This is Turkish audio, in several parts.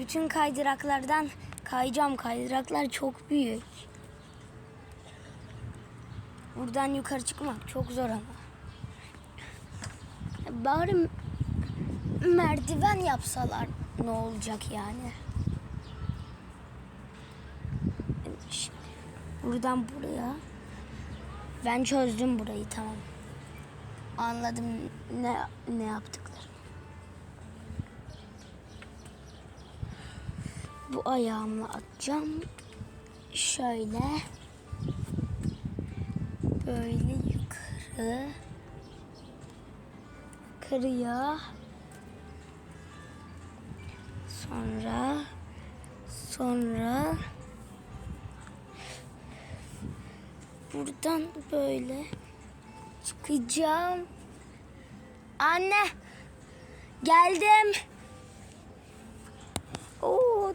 Bütün kaydıraklardan kayacağım. Kaydıraklar çok büyük. Buradan yukarı çıkmak çok zor ama. Bari merdiven yapsalar ne olacak yani? Şimdi buradan buraya. Ben çözdüm burayı tamam. Anladım ne ne yaptıkları. Bu ayağımla atacağım. Şöyle. Böyle yukarı. Yukarıya. Sonra. Sonra. Buradan böyle çıkacağım. Anne. Geldim. Oo,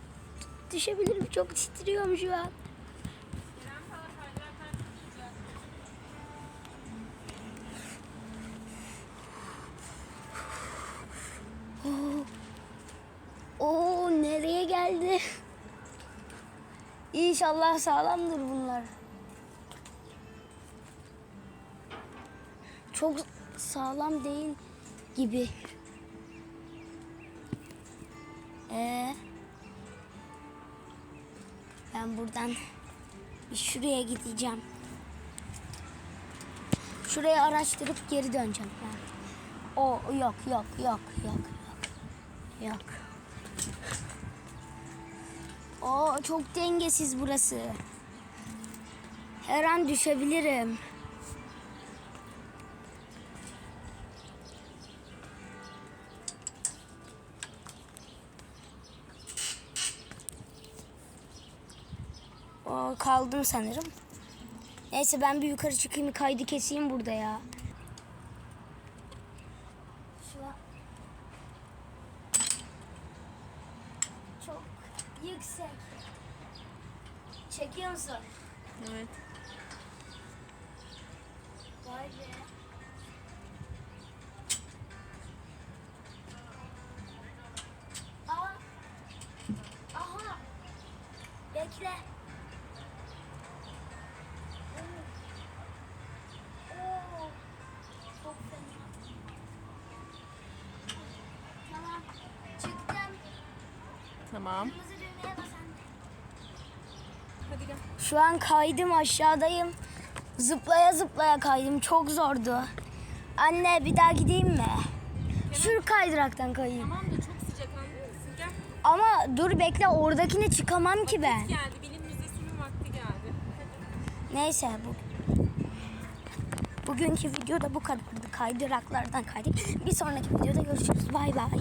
düşebilirim. Çok titriyorum şu an. Oo. Nereye geldi? İnşallah sağlamdır bunlar. Çok sağlam değil gibi. Ee, ben buradan bir şuraya gideceğim. Şurayı araştırıp geri döneceğim. Yani. O yok yok yok yok yok. Yok. O çok dengesiz burası. Her an düşebilirim. O kaldım sanırım. Neyse ben bir yukarı çıkayım kaydı keseyim burada ya. Çok yüksek. Çekiyor musun? Evet. Vay be. Aa. Aha. Bekle. Oo. Oo. Çok fena. Tamam. Çıktım. Tamam. Hadi gel. Şu an kaydım aşağıdayım. Zıplaya zıplaya kaydım. Çok zordu. Anne bir daha gideyim mi? Şu kaydıraktan kayayım. Tamam da çok sıcak anlıyor musun? Gel. Ama dur bekle oradakine çıkamam ki ben. Geldi. Bilim müzesinin vakti geldi. Hadi. Neyse bu. Bugünkü videoda bu kadardı. Kaydıraklardan kaydık. Bir sonraki videoda görüşürüz. Bay bay.